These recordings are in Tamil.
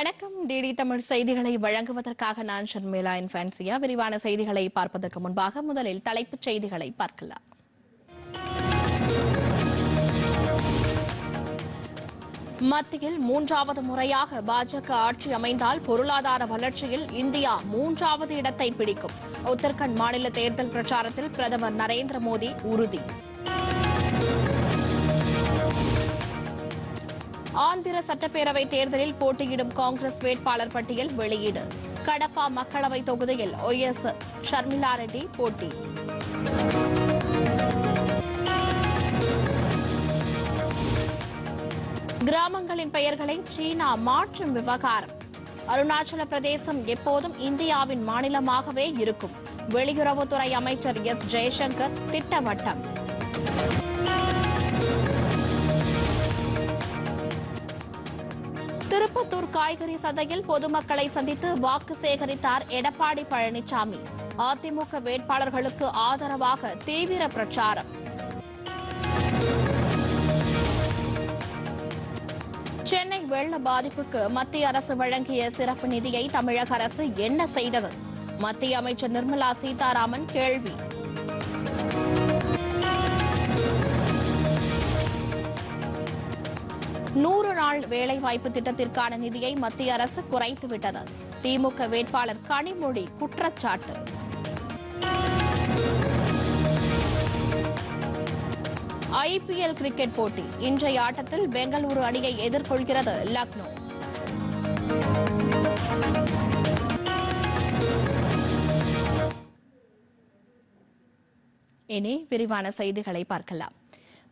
வணக்கம். டிடி தமிழ் செய்திகளை வழங்குவதற்காக நான் ஷர்மிளா இன் ஃபேன்சியா விரிவான செய்திகளை பார்ப்பதற்கு முன்பாக முதலில் தலைப்புச் செய்திகளை பார்க்கலாம். மத்தியில் மூன்றாவது முறையாக பாஜக ஆட்சி அமைந்தால் பொருளாதார வளர்ச்சியில் இந்தியா மூன்றாவது இடத்தை பிடிக்கும். உத்தரகண்ட் மாநில தேர்தல் பிரச்சாரத்தில் பிரதமர் நரேந்திர மோடி உறுதி. ஆந்திர சட்டப்பேரவை தேர்தலில் போட்டியிடும் காங்கிரஸ் வேட்பாளர் பட்டியல் வெளியீடு. கடப்பா மக்களவை தொகுதியில் ஒய் எஸ் ஷர்மிளா ரெட்டி போட்டி. கிராமங்களின் பெயர்களை சீனா மாற்றும் விவகாரம். அருணாச்சல பிரதேசம் எப்போதும் இந்தியாவின் மாநிலமாகவே இருக்கும். வெளியுறவுத்துறை அமைச்சர் எஸ் ஜெய்சங்கர் திட்டவட்டம். காய்கறி சந்தையில் பொதுமக்களை சந்தித்து வாக்கு சேகரித்தார் எடப்பாடி பழனிசாமி. அதிமுக வேட்பாளர்களுக்கு ஆதரவாக தீவிர பிரச்சாரம். சென்னை வெள்ள பாதிப்புக்கு மத்திய அரசு வழங்கிய சிறப்பு நிதியை தமிழக அரசு என்ன செய்தது? மத்திய அமைச்சர் நிர்மலா சீதாராமன் கேள்வி. நூறு நாள் வேலைவாய்ப்பு திட்டத்திற்கான நிதியை மத்திய அரசு குறைத்துவிட்டது. திமுக வேட்பாளர் கனிமொழி குற்றச்சாட்டு. ஐபிஎல் கிரிக்கெட் போட்டி. இன்றைய ஆட்டத்தில் பெங்களூரு அணியை எதிர்கொள்கிறது லக்னோ. இனி விரிவான செய்திகளை பார்க்கலாம்.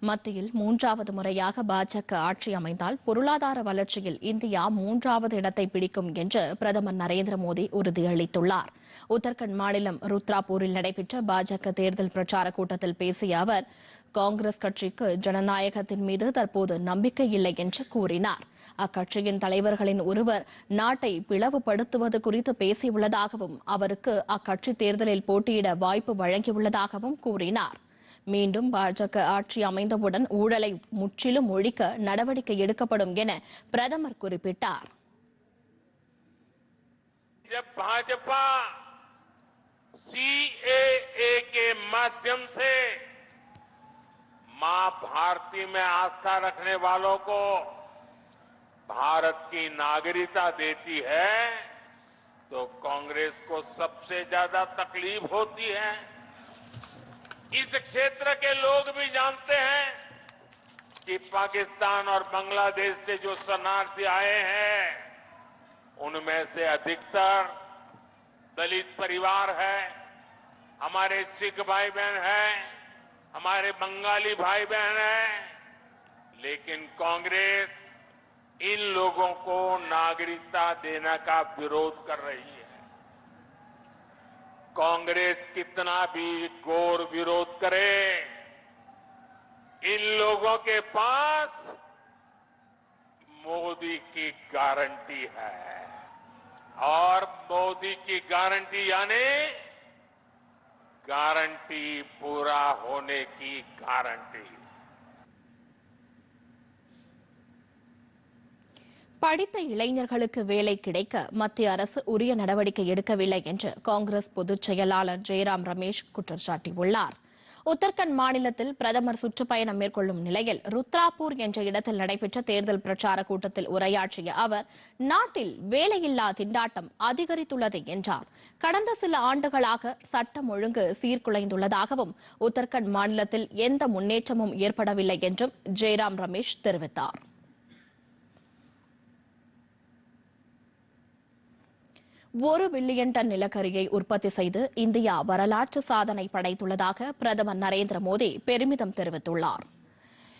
மத்தியில் மூன்றாவது முறையாக பாஜக ஆட்சி அமைந்தால் பொருளாதார வளர்ச்சியில் இந்தியா மூன்றாவது இடத்தை பிடிக்கும் என்று பிரதமர் நரேந்திர மோடி உறுதியளித்துள்ளார். உத்தரகண்ட் மாநிலம் ருத்ராபூரில் நடைபெற்ற பாஜக தேர்தல் பிரச்சார கூட்டத்தில் பேசிய அவர் காங்கிரஸ் கட்சிக்கு ஜனநாயகத்தின் மீது தற்போது நம்பிக்கை இல்லை என்று கூறினார். அக்கட்சியின் தலைவர்களின் ஒருவர் நாட்டை பிளவுபடுத்துவது குறித்து பேசியுள்ளதாகவும் அவருக்கு அக்கட்சி தேர்தலில் போட்டியிட வாய்ப்பு வழங்கியுள்ளதாகவும் கூறினார். மீண்டும் பாஜக ஆட்சி அமைந்தவுடன் ஊழலை முற்றிலும் ஒழிக்க நடவடிக்கை எடுக்கப்படும் என பிரதமர் குறிப்பிட்டார் जब भाजपा सीएए के माध्यम से मां भारती में आस्था रखने वालों को भारत की नागरिकता देती है तो कांग्रेस को सबसे ज्यादा तकलीफ होती है इस क्षेत्र के लोग भी जानते हैं कि पाकिस्तान और बांग्लादेश से जो शरणार्थी आए हैं, उनमें से अधिकतर दलित परिवार है, हमारे सिख भाई बहन हैं, हमारे बंगाली भाई बहन हैं, लेकिन कांग्रेस इन लोगों को नागरिकता देने का विरोध कर रही है। कांग्रेस कितना भी गोर विरोध करे, इन लोगों के पास मोदी की गारंटी है। और मोदी की गारंटी यानी गारंटी पूरा होने की गारंटी। படித்த இளைஞர்களுக்கு வேலை கிடைக்க மத்திய அரசு உரிய நடவடிக்கை எடுக்கவில்லை என்று காங்கிரஸ் பொதுச் செயலாளர் ஜெயராம் ரமேஷ் குற்றம் சாட்டியுள்ளார் உத்தரகண்ட் மாநிலத்தில் பிரதமர் சுற்றுப்பயணம் மேற்கொள்ளும் நிலையில் ருத்ராபூர் என்ற இடத்தில் நடைபெற்ற தேர்தல் பிரச்சார கூட்டத்தில் உரையாற்றிய அவர் நாட்டில் வேலையில்லா திண்டாட்டம் அதிகரித்துள்ளது என்றார். கடந்த சில ஆண்டுகளாக சட்டம் ஒழுங்கு சீர்குலைந்துள்ளதாகவும் உத்தரகண்ட் மாநிலத்தில் எந்த முன்னேற்றமும் ஏற்படவில்லை என்றும் ஜெயராம் ரமேஷ் தெரிவித்தார். ஒரு பில்லியன் டன் நிலக்கரியை உற்பத்தி செய்து இந்தியா வரலாற்று சாதனை படைத்துள்ளதாக பிரதமர் நரேந்திர மோடி பெருமிதம் தெரிவித்துள்ளார்.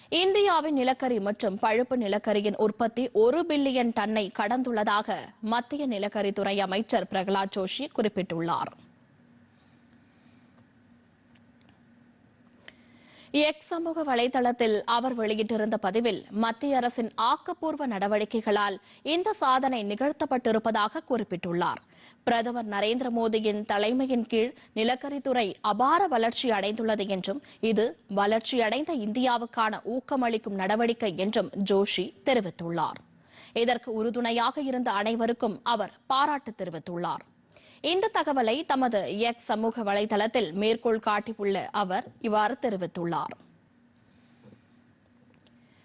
இந்தியாவின் நிலக்கரி மற்றும் பழுப்பு நிலக்கரியின் உற்பத்தி ஒரு பில்லியன் டன்னை கடந்துள்ளதாக மத்திய நிலக்கரித்துறை அமைச்சர் பிரகலாத் ஜோஷி குறிப்பிட்டுள்ளார். எக்ஸ் சமூக வலைதளத்தில் அவர் வெளியிட்டிருந்த பதிவில் மத்திய அரசின் ஆக்கப்பூர்வ நடவடிக்கைகளால் இந்த சாதனை நிகழ்த்தப்பட்டிருப்பதாக குறிப்பிட்டுள்ளார். பிரதமர் நரேந்திர மோடியின் தலைமையின் கீழ் நிலக்கரித்துறை அபார வளர்ச்சி அடைந்துள்ளது என்றும் இது வளர்ச்சியடைந்த இந்தியாவுக்கான ஊக்கமளிக்கும் நடவடிக்கை என்றும் ஜோஷி தெரிவித்துள்ளார். இதற்கு உறுதுணையாக இருந்த அனைவருக்கும் அவர் பாராட்டு தெரிவித்துள்ளார். இந்த தகவலை தமது எக்ஸ் சமூக வலைதளத்தில் மேற்கோள் காட்டியுள்ள அவர் இவ்வாறு தெரிவித்துள்ளார்.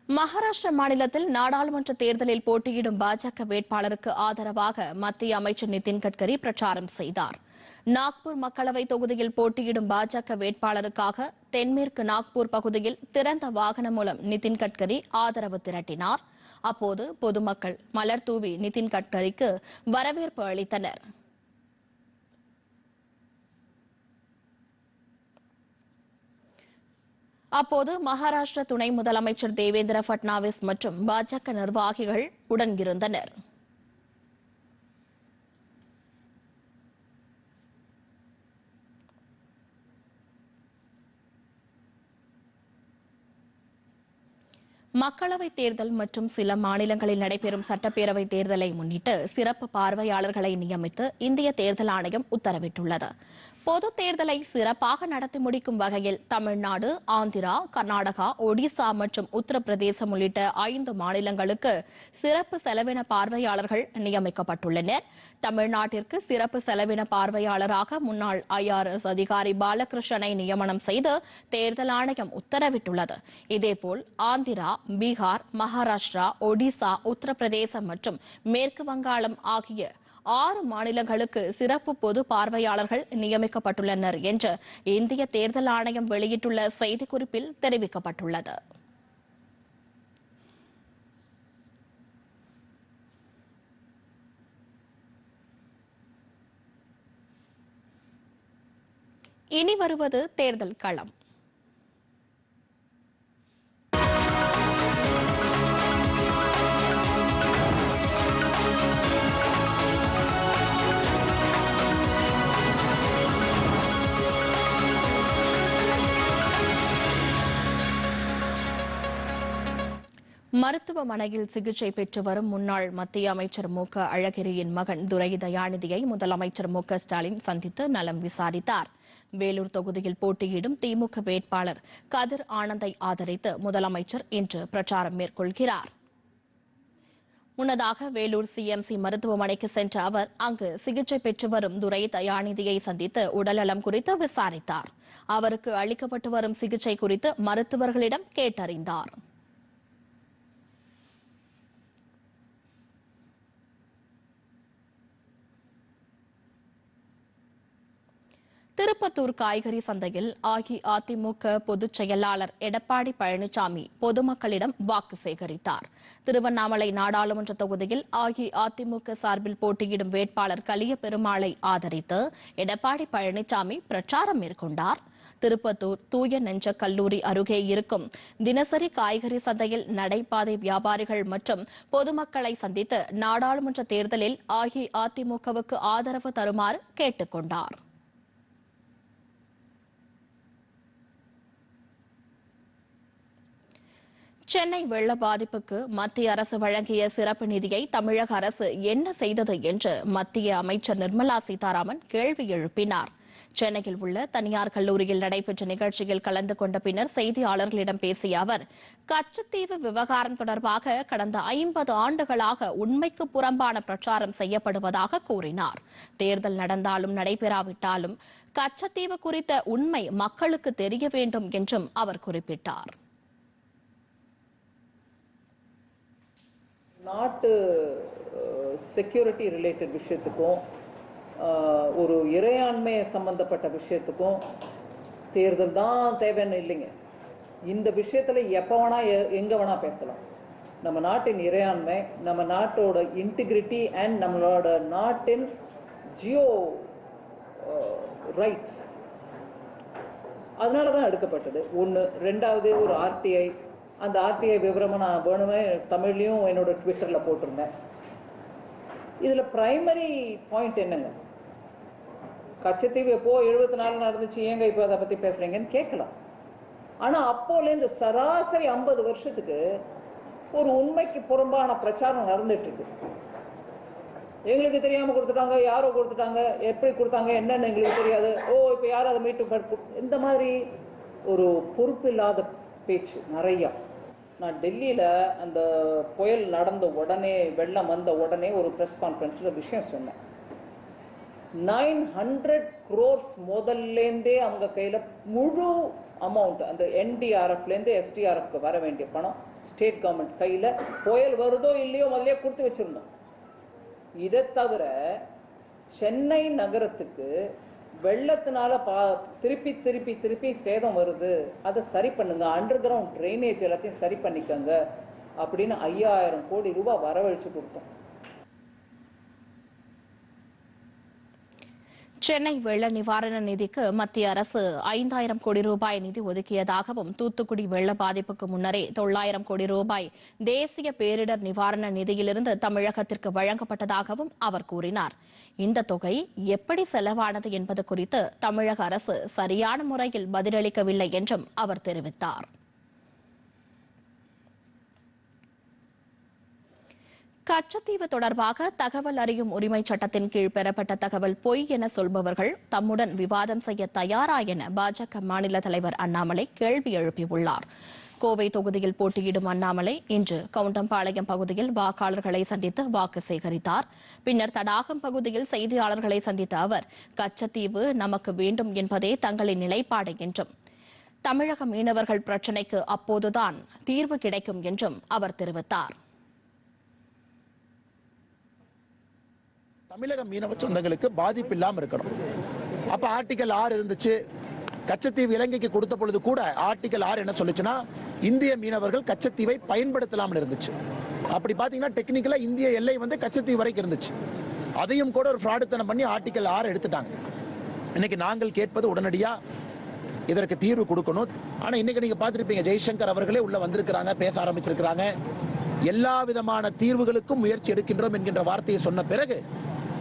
மகாராஷ்டிர மாநிலத்தில் நாடாளுமன்ற தேர்தலில் போட்டியிடும் பாஜக வேட்பாளருக்கு ஆதரவாக மத்திய அமைச்சர் நிதின் கட்கரி பிரச்சாரம் செய்தார். நாக்பூர் மக்களவை தொகுதியில் போட்டியிடும் பாஜக வேட்பாளருக்காக தென்மேற்கு நாக்பூர் பகுதியில் திறந்த வாகனம் மூலம் நிதின் கட்கரி ஆதரவு திரட்டினார். அப்போது பொதுமக்கள் மலர் தூவி நிதின் கட்கரிக்கு வரவேற்பு அளித்தனர். அப்போது மகாராஷ்டிர துணை முதலமைச்சர் தேவேந்திர பட்னாவிஸ் மற்றும் பாஜக நிர்வாகிகள் உடன் இருந்தனர் மக்களவைத் தேர்தல் மற்றும் சில மாநிலங்களில் நடைபெறும் சட்டப்பேரவை தேர்தலை முன்னிட்டு சிறப்பு பார்வையாளர்களை நியமித்து இந்திய தேர்தல் ஆணையம் உத்தரவிட்டுள்ளது. பொது தேர்தலை சிறப்பாக நடத்தி முடிக்கும் வகையில் தமிழ்நாடு ஆந்திரா கர்நாடகா ஒடிசா மற்றும் உத்தரப்பிரதேசம் உள்ளிட்ட ஐந்து மாநிலங்களுக்கு சிறப்பு செலவின பார்வையாளர்கள் நியமிக்கப்பட்டுள்ளனர். தமிழ்நாட்டிற்கு சிறப்பு செலவின பார்வையாளராக முன்னாள் ஐஆர்எஸ் அதிகாரி பாலகிருஷ்ணனை நியமனம் செய்து தேர்தல் ஆணையம் உத்தரவிட்டுள்ளது. இதேபோல் ஆந்திரா பீகார் மகாராஷ்டிரா ஒடிசா உத்தரப்பிரதேசம் மற்றும் மேற்கு வங்காளம் ஆகிய ஆறு மாநிலங்களுக்கு சிறப்பு பொது பார்வையாளர்கள் நியமிக்கப்பட்டுள்ளனர் என்று இந்திய தேர்தல் ஆணையம் வெளியிட்டுள்ள செய்திக்குறிப்பில் தெரிவிக்கப்பட்டுள்ளது. இனி வருவது தேர்தல் களம். மருத்துவமனையில் சிகிச்சை பெற்று வரும் முன்னாள் மத்திய அமைச்சர் மு. க. அழகிரியின் மகன் துரை தயாநிதியை முதலமைச்சர் மு. க. ஸ்டாலின் சந்தித்து நலம் விசாரித்தார். வேலூர் தொகுதியில் போட்டியிடும் திமுக வேட்பாளர் கதிர் ஆனந்தை ஆதரித்து முதலமைச்சர் இன்று பிரச்சாரம் மேற்கொள்கிறார். முன்னதாக வேலூர் சிஎம்சி மருத்துவமனைக்கு சென்ற அவர் அங்கு சிகிச்சை பெற்று வரும் துரை தயாநிதியை சந்தித்து உடல்நலம் குறித்து விசாரித்தார். அவருக்கு அளிக்கப்பட்டு வரும் சிகிச்சை குறித்து மருத்துவர்களிடம் கேட்டறிந்தார். திருப்பத்தூர் காய்கறி சந்தையில் அஇஅதிமுக பொதுச் செயலாளர் எடப்பாடி பழனிசாமி பொதுமக்களிடம் வாக்கு சேகரித்தார். திருவண்ணாமலை நாடாளுமன்ற தொகுதியில் அஇஅதிமுக சார்பில் போட்டியிடும் வேட்பாளர் கலிய பெருமாளை ஆதரித்து எடப்பாடி பழனிசாமி பிரச்சாரம் மேற்கொண்டார். திருப்பத்தூர் தூய நெஞ்ச கல்லூரி அருகே இருக்கும் தினசரி காய்கறி சந்தையில் நடைபாதை வியாபாரிகள் மற்றும் பொதுமக்களை சந்தித்து நாடாளுமன்ற தேர்தலில் அஇஅதிமுகவுக்கு ஆதரவு தருமாறு கேட்டுக் கொண்டாா் சென்னை வெள்ள பாதிப்புக்கு மத்திய அரசு வழங்கிய சிறப்பு நிதியை தமிழக அரசு என்ன செய்தது என்று மத்திய அமைச்சர் நிர்மலா சீதாராமன் கேள்வி எழுப்பினார். சென்னையில் உள்ள தனியார் கல்லூரியில் நடைபெற்ற நிகழ்ச்சியில் கலந்து கொண்ட பின்னர் செய்தியாளர்களிடம் பேசிய அவர் கச்சத்தீவு விவகாரம் தொடர்பாக கடந்த ஐம்பது ஆண்டுகளாக உண்மைக்கு புறம்பான பிரச்சாரம் செய்யப்படுவதாக கூறினார். தேர்தல் நடந்தாலும் நடைபெறாவிட்டாலும் கச்சத்தீவு குறித்த உண்மை மக்களுக்கு தெரிய வேண்டும் என்றும் அவர் குறிப்பிட்டார். நாட்டு செக்யூரிட்டி ரிலேட்டட் விஷயத்துக்கும் ஒரு இறையாண்மை சம்பந்தப்பட்ட விஷயத்துக்கும் தேர்தல் தான் தேவைன்னு இல்லைங்க. இந்த விஷயத்தில் எப்போ வேணால் எங்கே வேணால் பேசலாம். நம்ம நாட்டின் இறையாண்மை நம்ம நாட்டோட இன்டிகிரிட்டி அண்ட் நம்மளோட நாட்டின் ஜியோ ரைட்ஸ் அதனால தான் எடுக்கப்பட்டது. ஒன்று ரெண்டாவது ஒரு ஆர்டிஐ அந்த ஆர்டிஐ விவரமாக நான் வேணுமே தமிழ்லையும் என்னோட ட்விட்டரில் போட்டிருந்தேன். இதில் ப்ரைமரி பாயிண்ட் என்னங்க? கச்சத்தீவு எப்போ எழுபத்தி நாலு நடந்துச்சு? ஏங்க இப்போ அதை பற்றி பேசுகிறீங்கன்னு கேட்கலாம். ஆனால் அப்போலேருந்து சராசரி ஐம்பது வருஷத்துக்கு ஒரு உண்மைக்கு புறம்பான பிரச்சாரம் நடந்துட்டுருக்கு. எங்களுக்கு தெரியாமல் கொடுத்துட்டாங்க யாரோ கொடுத்துட்டாங்க எப்படி கொடுத்தாங்க என்னன்னு எங்களுக்கு தெரியாது. ஓ இப்போ யாரும் அதை மீட்டு இந்த மாதிரி ஒரு பொறுப்பு இல்லாத பேச்சு நிறையா. நான் டெல்லியில் அந்த புயல் நடந்த உடனே வெள்ளம் வந்த உடனே ஒரு ப்ரெஸ் கான்ஃபரன்ஸில் விஷயம் சொன்னேன். நைன் ஹண்ட்ரட் க்ரோர்ஸ் முதல்லேருந்தே அவங்க கையில் முழு அமௌண்ட் அந்த என்டிஆர்எஃப்லேருந்து எஸ்டிஆர்எஃப்க்கு வர வேண்டிய பணம் ஸ்டேட் கவர்மெண்ட் கையில். புயல் வருதோ இல்லையோ முதலே கொடுத்து வச்சுருந்தோம். இதை தவிர சென்னை நகரத்துக்கு வெள்ளத்தினால பா திருப்பி திருப்பி திருப்பி சேதம் வருது. அதை சரி பண்ணுங்க. அண்டர் கிரவுண்ட் ட்ரைனேஜ் எல்லாத்தையும் சரி பண்ணிக்கோங்க. அப்படின்னு ஐயாயிரம் கோடி ரூபாய் வரவழைச்சு கொடுத்தோம். சென்னை வெள்ள நிவாரண நிதிக்கு மத்திய அரசு ஐந்தாயிரம் கோடி ரூபாய் நிதி ஒதுக்கியதாகவும் தூத்துக்குடி வெள்ள பாதிப்புக்கு முன்னரே தொள்ளாயிரம் கோடி ரூபாய் தேசிய பேரிடர் நிவாரண நிதியிலிருந்து தமிழகத்திற்கு வழங்கப்பட்டதாகவும் அவர் கூறினார். இந்த தொகை எப்படி செலவானது என்பது குறித்து தமிழக அரசு சரியான முறையில் பதிலளிக்கவில்லை என்றும் அவர் தெரிவித்தார். கச்சத்தீவு தொடர்பாக தகவல் அறியும் உரிமை சட்டத்தின் கீழ் பெறப்பட்ட தகவல் பொய் என சொல்பவர்கள் தம்முடன் விவாதம் செய்ய தயாரா என பாஜக மாநில தலைவர் அண்ணாமலை கேள்வி எழுப்பியுள்ளார். கோவை தொகுதியில் போட்டியிடும் அண்ணாமலை இன்று கவுண்டம்பாளையம் பகுதியில் வாக்காளர்களை சந்தித்து வாக்கு சேகரித்தார். பின்னர் தடாகம் பகுதியில் செய்தியாளர்களை சந்தித்த அவர் கச்சத்தீவு நமக்கு வேண்டும் என்பதே தங்களின் நிலைப்பாடு என்றும் தமிழக மீனவர்கள் பிரச்சினைக்கு அப்போதுதான் தீர்வு கிடைக்கும் என்றும் அவர் தெரிவித்தார். தமிழக மீனவ சொந்தங்களுக்கு பாதிப்பு இல்லாமல் இருக்கணும். அப்ப ஆர்டிகல் ஆறு இருந்துச்சு. கச்சத்தீவு இலங்கைக்கு கொடுத்த பொழுது கூட ஆர்டிகல் ஆறு என்ன சொல்லுச்சுன்னா இந்திய மீனவர்கள் கச்சத்தீவை பயன்படுத்தலாம்னு இருந்துச்சு. அப்படி பார்த்தீங்கன்னா டெக்னிக்கலா இந்திய எல்லை வந்து கச்சத்தீவு வரைக்கும் இருந்துச்சு. அதையும் கூட ஒரு ஃப்ராடுத்தனம் பண்ணி ஆர்டிகல் ஆறு எடுத்துட்டாங்க. இன்னைக்கு நாங்கள் கேட்பது உடனடியா இதற்கு தீர்வு கொடுக்கணும். ஆனா இன்னைக்கு நீங்க பார்த்திருப்பீங்க ஜெய்சங்கர் அவர்களே உள்ள வந்திருக்கிறாங்க பேச ஆரம்பிச்சிருக்கிறாங்க. எல்லா விதமான தீர்வுகளுக்கும் முயற்சி எடுக்கின்றோம் என்கின்ற வார்த்தையை சொன்ன பிறகு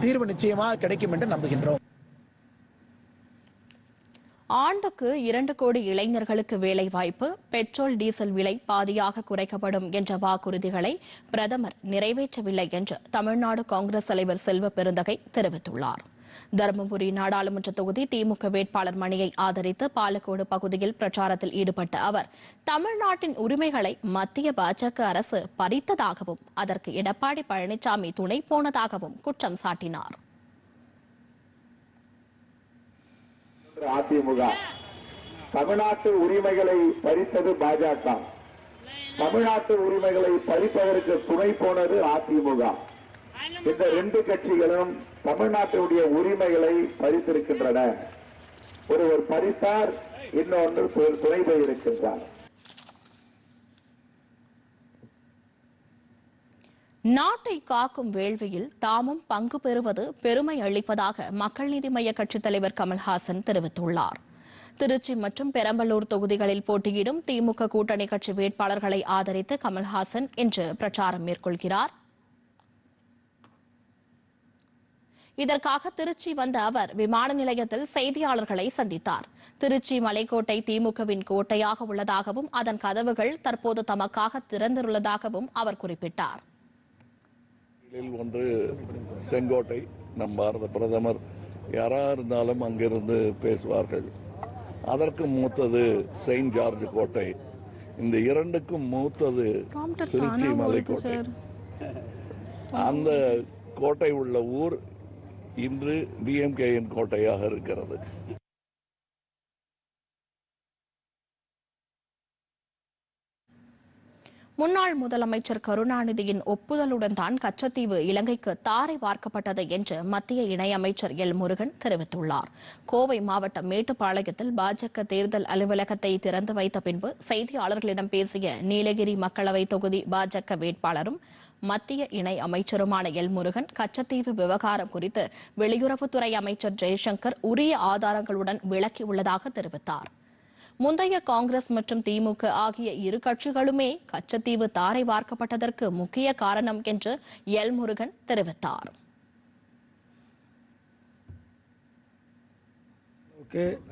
தீர்வு நிச்சயமாக கிடைக்கும் என்று நம்புகின்றோம். ஆண்டுக்கு இரண்டு கோடி இளைஞர்களுக்கு வேலை வாய்ப்பு பெட்ரோல் டீசல் விலை பாதியாக குறைக்கப்படும் என்ற வாக்குறுதிகளை பிரதமர் நிறைவேற்றவில்லை என்று தமிழ்நாடு காங்கிரஸ் தலைவர் செல்வ பெருந்தகை தெரிவித்துள்ளார். தருமபுரி நாடாளுமன்ற தொகுதி திமுக வேட்பாளர் மணியை ஆதரித்து பாலக்கோடு பகுதியில் பிரச்சாரத்தில் ஈடுபட்ட அவர் தமிழ்நாட்டின் உரிமைகளை மத்திய பாஜக அரசு பறித்ததாகவும் அதற்கு எடப்பாடி பழனிசாமி துணை போனதாகவும் குற்றம் சாட்டினார். அதிமுக தமிழ்நாட்டு உரிமைகளை பறித்தது பாஜக தமிழ்நாட்டு உரிமைகளை பறிப்பதற்கு துணை போனது அதிமுக. இந்த ரெண்டு கட்சிகளும் தமிழ்நாட்டினுடைய உரிமைகளை பறித்திருக்கின்றன. ஒருவர் பறித்தார் இன்னொன்று துணை போயிருக்கின்றார். நாட்டை காக்கும் வேள்வியில் தாமும் பங்கு பெறுவது பெருமை அளிப்பதாக மக்கள் நீதி மய்ய கட்சித் தலைவர் கமல்ஹாசன் தெரிவித்துள்ளார். திருச்சி மற்றும் பெரம்பலூர் தொகுதிகளில் போட்டியிடும் திமுக கூட்டணி கட்சி வேட்பாளர்களை ஆதரித்து கமல்ஹாசன் இன்று பிரச்சாரம் மேற்கொள்கிறார். இதற்காக திருச்சி வந்த அவர் விமான நிலையத்தில் செய்தியாளர்களை சந்தித்தார். திருச்சி மலைக்கோட்டை திமுகவின் கோட்டையாக உள்ளதாகவும் அதன் கதவுகள் தற்போது தமக்காக திறந்துள்ளதாகவும் அவர் குறிப்பிட்டார். ஒன்று செங்கோட்டை நம் பாரத பிரதமர் யாராக இருந்தாலும் அங்கிருந்து பேசுவார்கள். அதற்கு மூத்தது செயின்ட் ஜார்ஜ் கோட்டை. இந்த இரண்டுக்கும் மூத்தது திருச்சி மலைக்கோட்டை. அந்த கோட்டை உள்ள ஊர் இன்று டிஎம்கேயின் கோட்டையாக இருக்கிறது. முன்னாள் முதலமைச்சர் கருணாநிதியின் ஒப்புதலுடன் தான் கச்சத்தீவு இலங்கைக்கு தாரை வார்க்கப்பட்டது என்று மத்திய இணையமைச்சர் எல் முருகன் தெரிவித்துள்ளார். கோவை மாவட்டம் மேட்டுப்பாளையத்தில் பாஜக தேர்தல் அலுவலகத்தை திறந்து வைத்த பின்பு செய்தியாளர்களிடம் பேசிய நீலகிரி மக்களவை தொகுதி பாஜக வேட்பாளரும் மத்திய இணை அமைச்சருமான எல் முருகன் கச்சத்தீவு விவகாரம் குறித்து வெளியுறவுத்துறை அமைச்சர் ஜெய்சங்கர் உரிய ஆதாரங்களுடன் விளக்கியுள்ளதாக தெரிவித்தார். முந்தைய காங்கிரஸ் மற்றும் திமுக ஆகிய இரு கட்சிகளுமே கச்சத்தீவு தாரை வார்க்கப்பட்டதற்கு முக்கிய காரணம் என்று எல் முருகன் தெரிவித்தார்.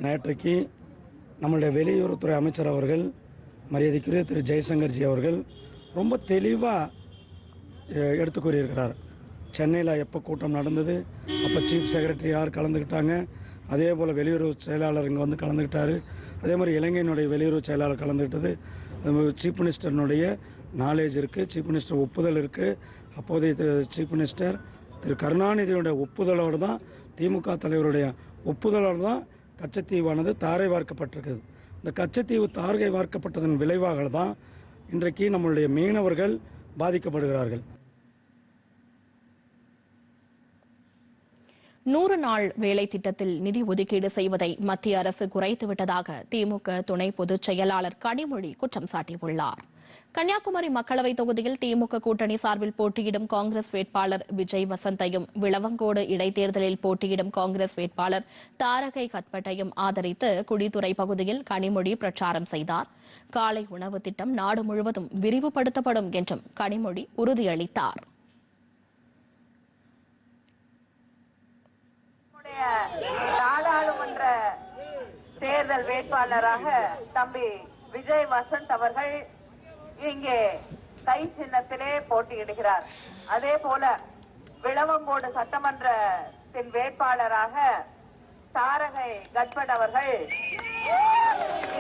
நேற்றைக்கு நம்மளுடைய வெளியுறவுத்துறை அமைச்சர் அவர்கள் மரியாதைக்குரிய திரு ஜெய்சங்கர்ஜி அவர்கள் ரொம்ப தெளிவாக எடுத்து கூறியிருக்கிறார். சென்னையில் எப்போ கூட்டம் நடந்தது அப்போ சீஃப் செக்ரட்டரி யார் கலந்துக்கிட்டாங்க அதே போல் வெளியுறவு செயலாளர் இங்கே வந்து கலந்துக்கிட்டாரு அதே மாதிரி இலங்கையினுடைய வெளியுறவு செயலாளர் கலந்துக்கிட்டது சீஃப் மினிஸ்டர்னுடைய நாலேஜ் இருக்குது சீஃப் மினிஸ்டர் ஒப்புதல் இருக்குது அப்போதைய சீஃப் மினிஸ்டர் திரு கருணாநிதியுடைய ஒப்புதலோடு தான் திமுக தலைவருடைய ஒப்புதலோடு தான் கச்சத்தீவானது தாரை வார்க்கப்பட்டிருக்குது. இந்த கச்சத்தீவு தாரை வார்க்கப்பட்டதன் விளைவாக தான் இன்றைக்கு நம்மளுடைய மீனவர்கள் பாதிக்கப்படுகிறார்கள். நூறு நாள் வேலை திட்டத்தில் நிதி ஒதுக்கீடு செய்வதை மத்திய அரசு குறைத்துவிட்டதாக திமுக துணை பொதுச் செயலாளர் கனிமொழி குற்றம் சாட்டியுள்ளார். கன்னியாகுமரி மக்களவைத் தொகுதியில் திமுக கூட்டணி சார்பில் போட்டியிடும் காங்கிரஸ் வேட்பாளர் விஜய் வசந்தையும் விளவங்கோடு இடைத்தேர்தலில் போட்டியிடும் காங்கிரஸ் வேட்பாளர் தாரகை கத்பட்டையும் ஆதரித்து குடித்துறை பகுதியில் கனிமொழி பிரச்சாரம் செய்தார். காலை உணவு திட்டம் நாடு முழுவதும் விரிவுபடுத்தப்படும் என்றும் கனிமொழி உறுதியளித்தார். நாடாளுமன்ற தேர்தல் வேட்பாளராக தம்பி விஜய் வசந்த் அவர்கள் இங்கே கை சின்னத்திலே போட்டியிடுகிறார். அதே போல விளவங்கோடு சட்டமன்றத்தின் வேட்பாளராக தாரகை கட்பட் அவர்கள்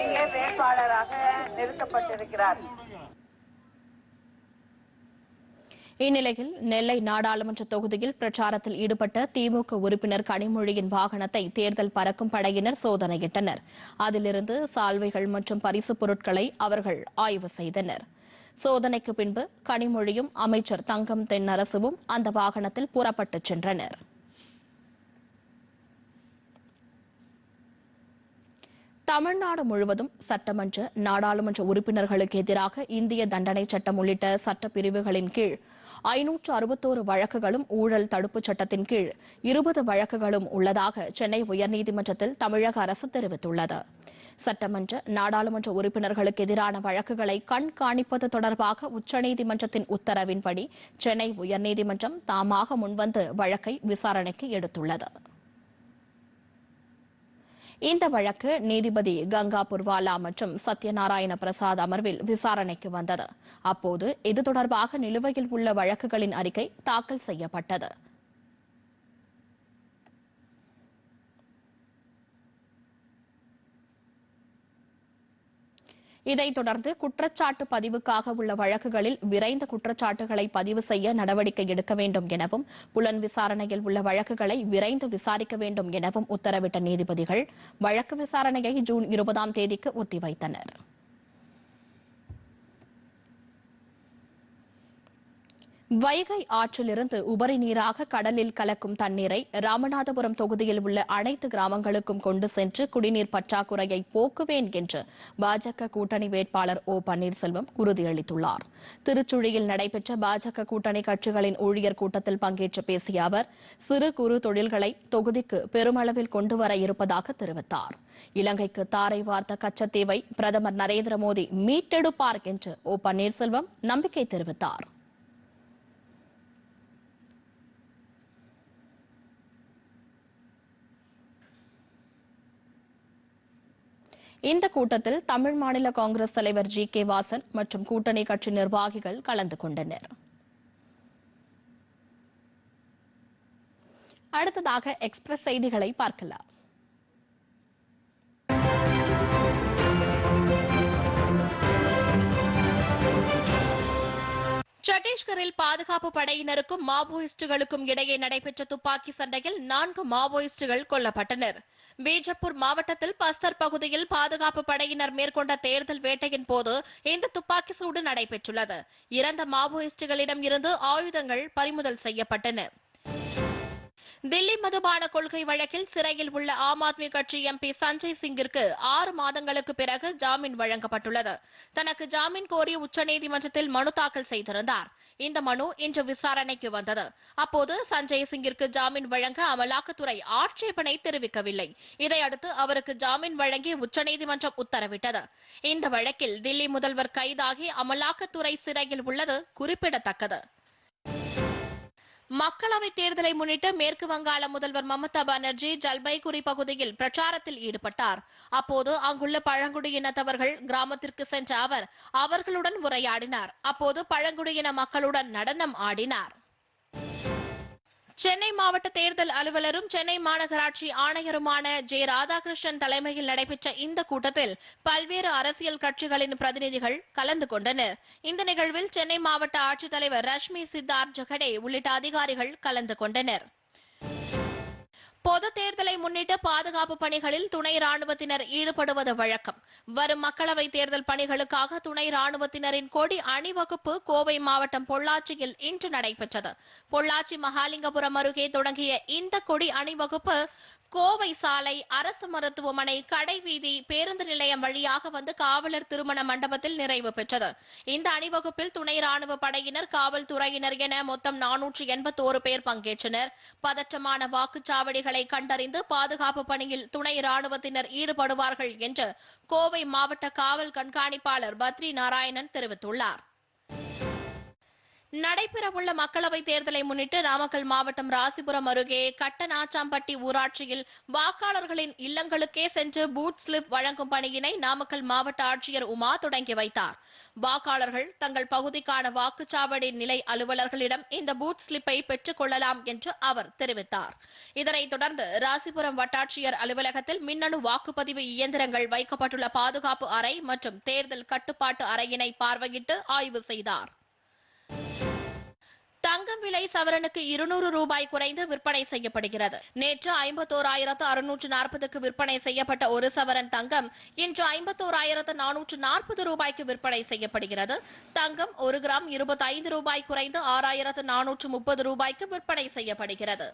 இங்கே வேட்பாளராக நிறுத்தப்பட்டிருக்கிறார். இந்நிலையில் நெல்லை நாடாளுமன்ற தொகுதியில் பிரச்சாரத்தில் ஈடுபட்ட திமுக உறுப்பினர் கனிமொழியின் வாகனத்தை தேர்தல் பறக்கும் படையினர் சோதனையிட்டனர். அதிலிருந்து சால்வைகள் மற்றும் பரிசுப் பொருட்களை அவர்கள் ஆய்வு செய்தனர். சோதனைக்கு பின்பு கனிமொழியும் அமைச்சர் தங்கம் தென்னரசுவும் அந்த வாகனத்தில் புறப்பட்டுச் சென்றனர். தமிழ்நாடு முழுவதும் சட்டமன்ற நாடாளுமன்ற உறுப்பினர்களுக்கு எதிராக இந்திய தண்டனை சட்டம் உள்ளிட்ட சட்ட பிரிவுகளின் கீழ் ஐநூற்று அறுபத்தோரு வழக்குகளும் ஊழல் தடுப்புச் சட்டத்தின் கீழ் இருபது வழக்குகளும் உள்ளதாக சென்னை உயர்நீதிமன்றத்தில் தமிழக அரசு தெரிவித்துள்ளது. சட்டமன்ற நாடாளுமன்ற உறுப்பினர்களுக்கு எதிரான வழக்குகளை கண்காணிப்பது தொடர்பாக உச்சநீதிமன்றத்தின் உத்தரவின்படி சென்னை உயர்நீதிமன்றம் தாமாக முன்வந்து வழக்கை விசாரணைக்கு எடுத்துள்ளது. இந்த வழக்கு நீதிபதி கங்கா புர்வாலா மற்றும் சத்யநாராயண பிரசாத் அமர்வில் விசாரணைக்கு வந்தது. அப்போது இது தொடர்பாக நிலுவையில் உள்ள வழக்குகளின் அறிக்கை தாக்கல் செய்யப்பட்டது. இதைத் தொடர்ந்து குற்றச்சாட்டு பதிவுக்காக உள்ள வழக்குகளில் விரைந்த குற்றச்சாட்டுகளை பதிவு செய்ய நடவடிக்கை எடுக்க வேண்டும் எனவும் புலன் விசாரணையில் உள்ள வழக்குகளை விரைந்து விசாரிக்க வேண்டும் எனவும் உத்தரவிட்ட நீதிபதிகள் வழக்கு விசாரணையை ஜூன் இருபதாம் தேதிக்கு ஒத்திவைத்தனா் வைகை ஆற்றிலிருந்து உபரி நீராக கடலில் கலக்கும் தண்ணீரை ராமநாதபுரம் தொகுதியில் உள்ள அனைத்து கிராமங்களுக்கும் கொண்டு சென்று குடிநீர் பற்றாக்குறையை போக்குவேன் என்று பாஜக கூட்டணி வேட்பாளர் ஓ பன்னீர்செல்வம் உறுதியளித்துள்ளார். திருச்சுழியில் நடைபெற்ற பாஜக கூட்டணி கட்சிகளின் ஊழியர் கூட்டத்தில் பங்கேற்று பேசிய அவர் சிறு குறு தொழில்களை தொகுதிக்கு பெருமளவில் கொண்டு வர இருப்பதாக தெரிவித்தார். இலங்கைக்கு தாரை வார்த்த கச்சத்தீவை பிரதமர் நரேந்திர மோடி மீட்டெடுப்பார் என்று ஓ பன்னீர்செல்வம் நம்பிக்கை தெரிவித்தார். இந்த கூட்டத்தில் தமிழ் மாநில காங்கிரஸ் தலைவர் ஜி. கே. வாசன் மற்றும் கூட்டணி கட்சி நிர்வாகிகள் கலந்து கொண்டனர். அடுத்ததாக எக்ஸ்பிரஸ் செய்திகளை பார்க்கலாம். சத்தீஸ்கரில் பாதுகாப்பு படையினருக்கும் மாவோயிஸ்டுகளுக்கும் இடையே நடைபெற்ற துப்பாக்கி சண்டையில் நான்கு மாவோயிஸ்டுகள் கொல்லப்பட்டனர். பீஜப்பூர் மாவட்டத்தில் பஸ்தர் பகுதியில் பாதுகாப்பு படையினர் மேற்கொண்ட தேர்தல் வேட்டையின் போது இந்த துப்பாக்கி சூடு நடைபெற்றுள்ளது. இறந்த மாவோயிஸ்டுகளிடம் இருந்து ஆயுதங்கள் பறிமுதல் செய்யப்பட்டன. தில்லி மதுபான கொள்கை வழக்கில் சிறையில் உள்ள ஆம் ஆத்மி கட்சி எம்பி சஞ்சய் சிங்கிற்கு ஆறு மாதங்களுக்கு பிறகு ஜாமீன் வழங்கப்பட்டுள்ளது. தனக்கு ஜாமீன் கோரி உச்சநீதிமன்றத்தில் மனு தாக்கல் செய்திருந்தார். இந்த மனு இன்று விசாரணைக்கு வந்தது. அப்போது சஞ்சய் சிங்கிற்கு ஜாமீன் வழங்க அமலாக்கத்துறை ஆட்சேபனை தெரிவிக்கவில்லை. இதையடுத்து அவருக்கு ஜாமீன் வழங்கி உச்சநீதிமன்றம் உத்தரவிட்டது. இந்த வழக்கில் தில்லி முதல்வர் கைதாகி அமலாக்கத்துறை சிறையில் உள்ளது குறிப்பிடத்தக்கது. மக்களவைத் தேர்தலை முன்னிட்டு மேற்கு வங்காள முதல்வர் மமதா பானர்ஜி ஜல்பைகுரி பகுதியில் பிரச்சாரத்தில் ஈடுபட்டார். அப்போது அங்குள்ள பழங்குடியினத்தவர்கள் கிராமத்திற்கு சென்ற அவர் அவர்களுடன் உரையாடினார். அப்போது பழங்குடியின மக்களுடன் நடனம் ஆடினார். சென்னை மாவட்ட தேர்தல் அலுவலரும் சென்னை மாநகராட்சி ஆணையருமான ஜே. ராதாகிருஷ்ணன் தலைமையில் நடைபெற்ற இந்த கூட்டத்தில் பல்வேறு அரசியல் கட்சிகளின் பிரதிநிதிகள் கலந்து கொண்டனர். இந்த நிகழ்வில் சென்னை மாவட்ட ஆட்சித்தலைவர் ரஷ்மி சித்தார்த் ஜகடே உள்ளிட்ட அதிகாரிகள் கலந்து கொண்டனர். பொது தேர்தலை முன்னிட்டு பாதுகாப்பு பணிகளில் துணை ராணுவத்தினர் ஈடுபடுவது வழக்கம். வரும் மக்களவை தேர்தல் பணிகளுக்காக துணை ராணுவத்தினரின் கொடி அணிவகுப்பு கோவை மாவட்டம் பொள்ளாச்சியில் இன்று நடைபெற்றது. பொள்ளாச்சி மகாலிங்கபுரம் அருகே தொடங்கிய இந்த கொடி அணிவகுப்பு கோவை சாலை அரசு மருத்துவமனை கடைவீதி பேருந்து நிலையம் வழியாக வந்து காவலர் திருமண மண்டபத்தில் நிறைவு பெற்றது. இந்த அணிவகுப்பில் துணை ராணுவ படையினர் காவல்துறையினர் என மொத்தம் நானூற்று எண்பத்தோரு பேர் பங்கேற்றனர். பதற்றமான வாக்குச்சாவடிகள் கண்டறிந்து பாதுகாப்பு பணியில் துணை ராணுவத்தினர் ஈடுபடுவார்கள் என்று கோவை மாவட்ட காவல் கண்காணிப்பாளர் பத்ரி நாராயணன் தெரிவித்துள்ளார். நடைபெறவுள்ள மக்களவைத் தேர்தலை முன்னிட்டு நாமக்கல் மாவட்டம் ராசிபுரம் அருகே கட்டநாச்சாம்பட்டி ஊராட்சியில் வாக்காளர்களின் இல்லங்களுக்கே சென்று பூத் ஸ்லிப் வழங்கும் பணியினை நாமக்கல் மாவட்ட ஆட்சியர் உமா தொடங்கி வைத்தார். வாக்காளர்கள் தங்கள் பகுதிக்கான வாக்குச்சாவடி நிலை அலுவலர்களிடம் இந்த பூத் ஸ்லிப்பை பெற்றுக் கொள்ளலாம் என்று அவர் தெரிவித்தார். இதனைத் தொடர்ந்து ராசிபுரம் வட்டாட்சியர் அலுவலகத்தில் மின்னணு வாக்குப்பதிவு இயந்திரங்கள் வைக்கப்பட்டுள்ள பாதுகாப்பு அறை மற்றும் தேர்தல் கட்டுப்பாட்டு அறையினை பார்வையிட்டு ஆய்வு செய்தார். தங்கம் விலை சவரனுக்கு இருநூறு ரூபாய் குறைந்து விற்பனை செய்யப்படுகிறது. நேற்று ஐம்பத்தோராயிரத்து அறுநூற்று நாற்பதுக்கு விற்பனை செய்யப்பட்ட ஒரு சவரன் தங்கம் இன்று ஐம்பத்தோராயிரத்து நானூற்று நாற்பது ரூபாய்க்கு விற்பனை செய்யப்படுகிறது. தங்கம் ஒரு கிராம் இருபத்தைந்து ரூபாய் குறைந்து ஆறாயிரத்து நானூற்று முப்பது ரூபாய்க்கு விற்பனை செய்யப்படுகிறது.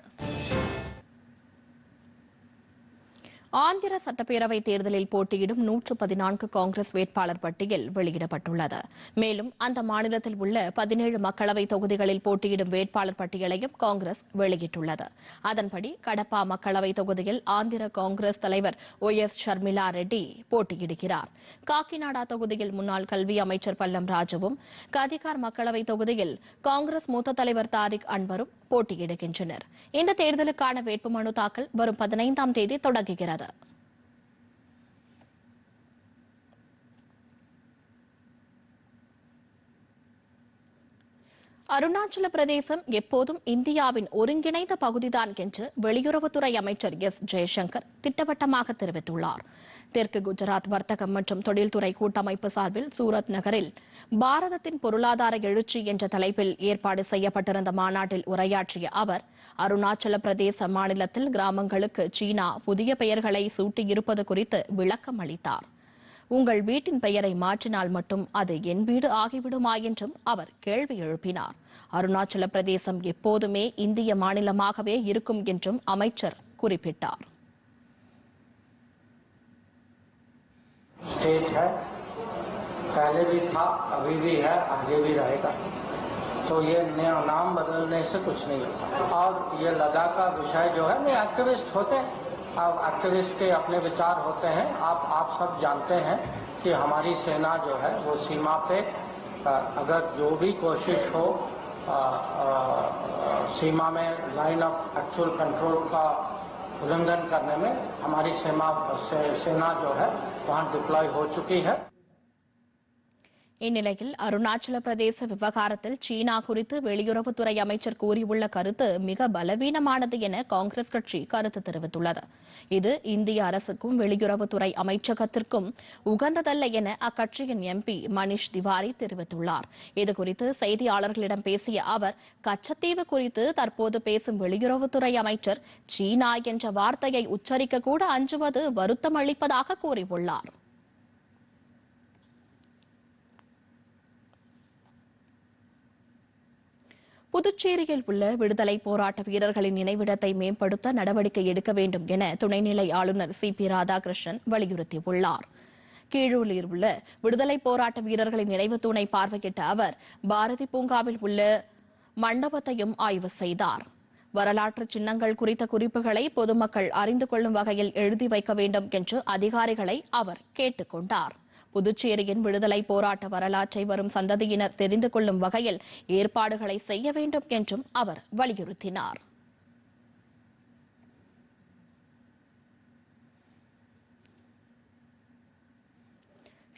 ஆந்திர சட்டப்பேரவை தேர்தலில் போட்டியிடும் நூற்று பதினான்கு காங்கிரஸ் வேட்பாளர் பட்டியல் வெளியிடப்பட்டுள்ளது. மேலும் அந்த மாநிலத்தில் உள்ள பதினேழு மக்களவை தொகுதிகளில் போட்டியிடும் வேட்பாளர் பட்டியலையும் காங்கிரஸ் வெளியிட்டுள்ளது. அதன்படி கடப்பா மக்களவை தொகுதியில் ஆந்திர காங்கிரஸ் தலைவர் ஒ. எஸ். ஷர்மிளா ரெட்டி போட்டியிடுகிறார். காக்கிநாடா தொகுதியில் முன்னாள் கல்வி அமைச்சர் பல்லம் ராஜுவும் கதிகார் மக்களவை தொகுதியில் காங்கிரஸ் மூத்த தலைவர் தாரிக் அன்வரும் போட்டியிடுகின்றனர். இந்த தேர்தலுக்கான வேட்புமனு தாக்கல் வரும் பதினைந்தாம் தேதி தொடங்குகிறது. 的。அருணாச்சல பிரதேசம் எப்போதும் இந்தியாவின் ஒருங்கிணைந்த பகுதிதான் என்று வெளியுறவுத்துறை அமைச்சர் எஸ். ஜெய்சங்கர் திட்டவட்டமாக தெரிவித்துள்ளார். தெற்கு குஜராத் வர்த்தகம் மற்றும் தொழில்துறை கூட்டமைப்பு சார்பில் சூரத் நகரில் பாரதத்தின் பொருளாதார எழுச்சி என்ற தலைப்பில் ஏற்பாடு செய்யப்பட்டிருந்த மாநாட்டில் உரையாற்றிய அவர் அருணாச்சல பிரதேச மாநிலத்தில் கிராமங்களுக்கு சீனா புதிய பெயர்களை சூட்டியிருப்பது குறித்து விளக்கம் அளித்தார் உங்கள் வீட்டின் பெயரை மாற்றினால் மட்டும் அது என் வீடு ஆகிவிடுமா என்றும் அவர் கேள்வி எழுப்பினார் அருணாச்சல பிரதேசம் எப்போதுமே இந்திய மாநிலமாகவே இருக்கும் என்றும் அமைச்சர் குறிப்பிட்டார் स्टेट है पहले भी था अभी भी है आगे भी रहेगा तो ये नया नाम बदलने से कुछ नहीं होता और ये लद्दाख का विषय जो है नहीं एक्टिविस्ट होते हैं अब एक्टिविस्ट के अपने विचार होते हैं। आप आप सब जानते हैं कि हमारी सेना जो है वो सीमा पे अगर जो भी कोशिश हो आ, आ, सीमा में लाइन ऑफ़ एक्चुअल कंट्रोल का उल्लंघन करने में हमारी सेना से, सेना जो है वहाँ डिप्लॉय हो चुकी है। இந்நிலையில் அருணாச்சல பிரதேச விவகாரத்தில் சீனா குறித்து வெளியுறவுத்துறை அமைச்சர் கூறியுள்ள கருத்து மிக பலவீனமானது என காங்கிரஸ் கட்சி கருத்து தெரிவித்துள்ளது. இது இந்திய அரசுக்கும் வெளியுறவுத்துறை அமைச்சகத்திற்கும் உகந்ததல்ல என அக்கட்சியின் எம்பி மணிஷ் திவாரி தெரிவித்துள்ளார். இதுகுறித்து செய்தியாளர்களிடம் பேசிய அவர் கச்சத்தீவு குறித்து தற்போது பேசும் வெளியுறவுத்துறை அமைச்சர் சீனா என்ற வார்த்தையை உச்சரிக்க கூட அஞ்சுவது வருத்தம் அளிப்பதாக கூறியுள்ளார். புதுச்சேரியில் உள்ள விடுதலை போராட்ட வீரர்களின் நினைவிடத்தை மேம்படுத்த நடவடிக்கை எடுக்க வேண்டும் என துணைநிலை ஆளுநர் சி பி ராதாகிருஷ்ணன் வலியுறுத்தியுள்ளார். கீழூரில் உள்ள விடுதலை போராட்ட வீரர்களின் நினைவு தூணை பார்வையிட்ட அவர் பாரதி பூங்காவில் உள்ள மண்டபத்தையும் ஆய்வு செய்தார். வரலாற்று சின்னங்கள் குறித்த குறிப்புகளை பொதுமக்கள் அறிந்து கொள்ளும் வகையில் எழுதி வைக்க வேண்டும் என்று அதிகாரிகளை அவர் கேட்டுக்கொண்டார் புதுச்சேரியின் விடுதலை போராட்ட வரலாற்றை வரும் சந்ததியினர் தெரிந்து கொள்ளும் வகையில் ஏற்பாடுகளை செய்ய வேண்டும் என்றும் அவர் வலியுறுத்தினார்.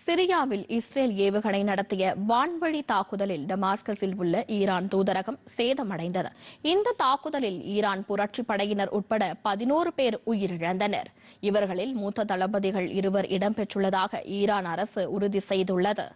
சிரியாவில் இஸ்ரேல் ஏவுகணை நடத்திய வான்வழி தாக்குதலில் டமாஸ்கஸில் உள்ள ஈரான் தூதரகம் சேதமடைந்தது. இந்த தாக்குதலில் ஈரான் புரட்சி படையினர் உட்பட பதினோரு பேர் உயிரிழந்தனர். இவர்களில் மூத்த தளபதிகள் இருவர் இடம்பெற்றுள்ளதாக ஈரான் அரசு உறுதி செய்துள்ளது.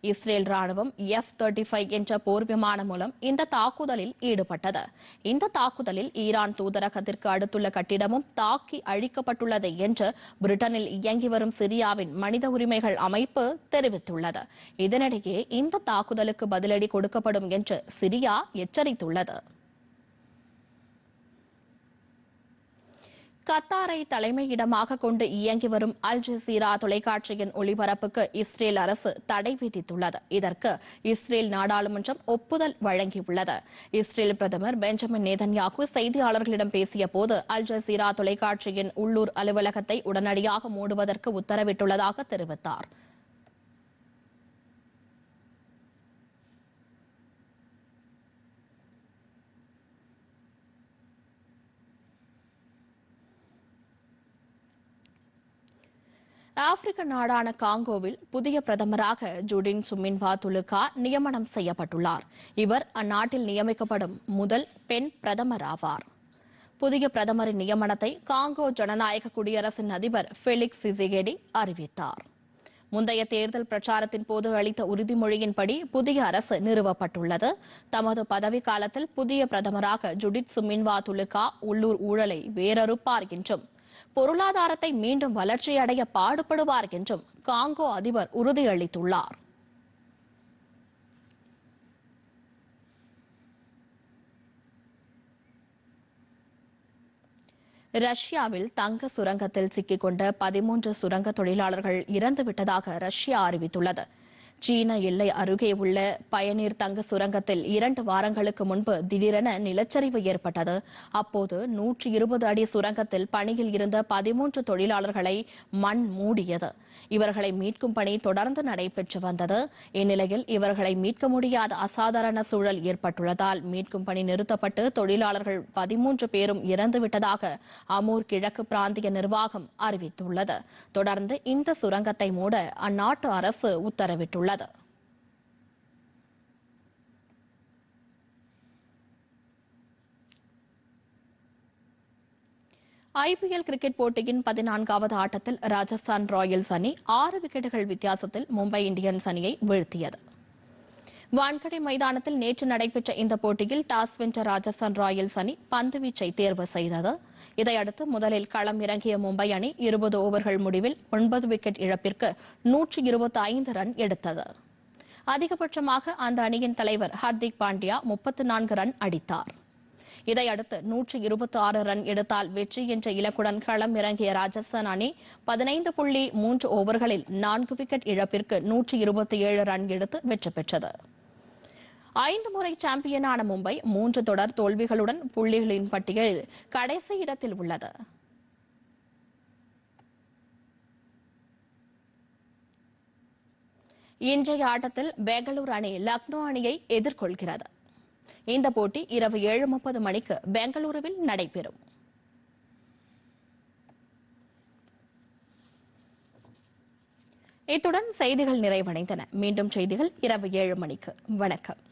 இஸ்ரேல் ராணுவம் எஃப் தேர்ட்டி ஃபைவ் என்ற போர் விமானம் மூலம் இந்த தாக்குதலில் ஈடுபட்டது. இந்த தாக்குதலில் ஈரான் தூதரகத்திற்கு அடுத்துள்ள கட்டிடமும் தாக்கி அழிக்கப்பட்டுள்ளது என்று பிரிட்டனில் இயங்கி வரும் சிரியாவின் மனித உரிமைகள் அமைப்பு தெரிவித்துள்ளது. இதனிடையே இந்த தாக்குதலுக்கு பதிலடி கொடுக்கப்படும் என்று சிரியா எச்சரித்துள்ளது. கத்தாரை தலைமையிடமாக கொண்டு இயங்கி வரும் அல் ஜசீரா தொலைக்காட்சியின் ஒளிபரப்புக்கு இஸ்ரேல் அரசு தடை விதித்துள்ளது. இதற்கு இஸ்ரேல் நாடாளுமன்றம் ஒப்புதல் வழங்கியுள்ளது. இஸ்ரேல் பிரதமர் பெஞ்சமின் நேதன்யாகு செய்தியாளர்களிடம் பேசிய போது அல் ஜசீரா தொலைக்காட்சியின் உள்ளூர் அலுவலகத்தை உடனடியாக மூடுவதற்கு உத்தரவிட்டுள்ளதாக தெரிவித்தார். ஆப்பிரிக்க நாடான காங்கோவில் புதிய பிரதமராக ஜுடின் சுமின்வா துலுகா நியமனம் செய்யப்பட்டுள்ளார். இவர் அந்நாட்டில் நியமிக்கப்படும் முதல் பெண் பிரதமர் ஆவார். புதிய பிரதமரின் நியமனத்தை காங்கோ ஜனநாயக குடியரசின் அதிபர் ஃபெலிக்ஸ் சிசிகேடி அறிவித்தார். முந்தைய தேர்தல் பிரச்சாரத்தின் போது அளித்த உறுதிமொழியின்படி புதிய அரசு நிறுவப்பட்டுள்ளது. தமது பதவி காலத்தில் புதிய பிரதமராக ஜுடிட் சுமின்வா துலுகா உள்ளூர் ஊழலை வேரறுப்பார் என்றும் பொருளாதாரத்தை மீண்டும் வளர்ச்சியடைய பாடுபடுவார் என்றும் காங்கோ அதிபர் உறுதியளித்துள்ளார். ரஷ்யாவில் தங்க சுரங்கத்தில் சிக்கிக்கொண்ட பதிமூன்று சுரங்க தொழிலாளர்கள் இறந்துவிட்டதாக ரஷ்யா அறிவித்துள்ளது. சீன எல்லை அருகே உள்ள பயனீர் தங்க சுரங்கத்தில் இரண்டு வாரங்களுக்கு முன்பு திடீரென நிலச்சரிவு ஏற்பட்டது. அப்போது நூற்றி இருபது அடி சுரங்கத்தில் பணியில் இருந்த பதிமூன்று தொழிலாளர்களை மண் மூடியது. இவர்களை மீட்கும் பணி தொடர்ந்து நடைபெற்று வந்தது. இந்நிலையில் இவர்களை மீட்க முடியாத அசாதாரண சூழல் ஏற்பட்டுள்ளதால் மீட்கும் பணி நிறுத்தப்பட்டு தொழிலாளர்கள் பதிமூன்று பேரும் இறந்துவிட்டதாக அமூர் கிழக்கு பிராந்திய நிர்வாகம் அறிவித்துள்ளது. தொடர்ந்து இந்த சுரங்கத்தை மூட அந்நாட்டு அரசு உத்தரவிட்டுள்ளது. ஐபிஎல் கிரிக்கெட் போட்டியின் பதினான்காவது ஆட்டத்தில் ராஜஸ்தான் ராயல்ஸ் அணி ஆறு விக்கெட்டுகள் வித்தியாசத்தில் மும்பை இந்தியன்ஸ் அணியை வீழ்த்தியது. வான்கடை மைதானத்தில் நேற்று நடைபெற்ற இந்த போட்டியில் டாஸ் வென்ற ராஜஸ்தான் ராயல்ஸ் அணி பந்து வீச்சை தேர்வு செய்தது. இதையடுத்து முதலில் களம் இறங்கிய மும்பை அணி இருபது ஓவர்கள் முடிவில் ஒன்பது விக்கெட் இழப்பிற்கு நூற்றி இருபத்தி ஐந்து ரன் எடுத்தது. அதிகபட்சமாக அந்த அணியின் தலைவர் ஹர்திக் பாண்டியா முப்பத்து நான்கு ரன் அடித்தார். இதையடுத்து நூற்று இருபத்தி ஆறு ரன் எடுத்தால் வெற்றி என்ற இலக்குடன் களம் இறங்கிய ராஜஸ்தான் அணி பதினைந்து புள்ளி மூன்று ஓவர்களில் நான்கு விக்கெட் இழப்பிற்கு நூற்று இருபத்தி ஏழு ரன் எடுத்து வெற்றி பெற்றது. ஐந்து முறை சாம்பியனான மும்பை மூன்று தொடர் தோல்விகளுடன் புள்ளிகளின் பட்டியலில் கடைசி இடத்தில் உள்ளது. இன்றைய ஆட்டத்தில் பெங்களூரு அணி லக்னோ அணியை எதிர்கொள்கிறது. இந்த போட்டி இரவு ஏழு முப்பது மணிக்கு பெங்களூருவில் நடைபெறும். இத்துடன் செய்திகள் நிறைவடைந்தன. மீண்டும் செய்திகள் இரவு ஏழு மணிக்கு. வணக்கம்.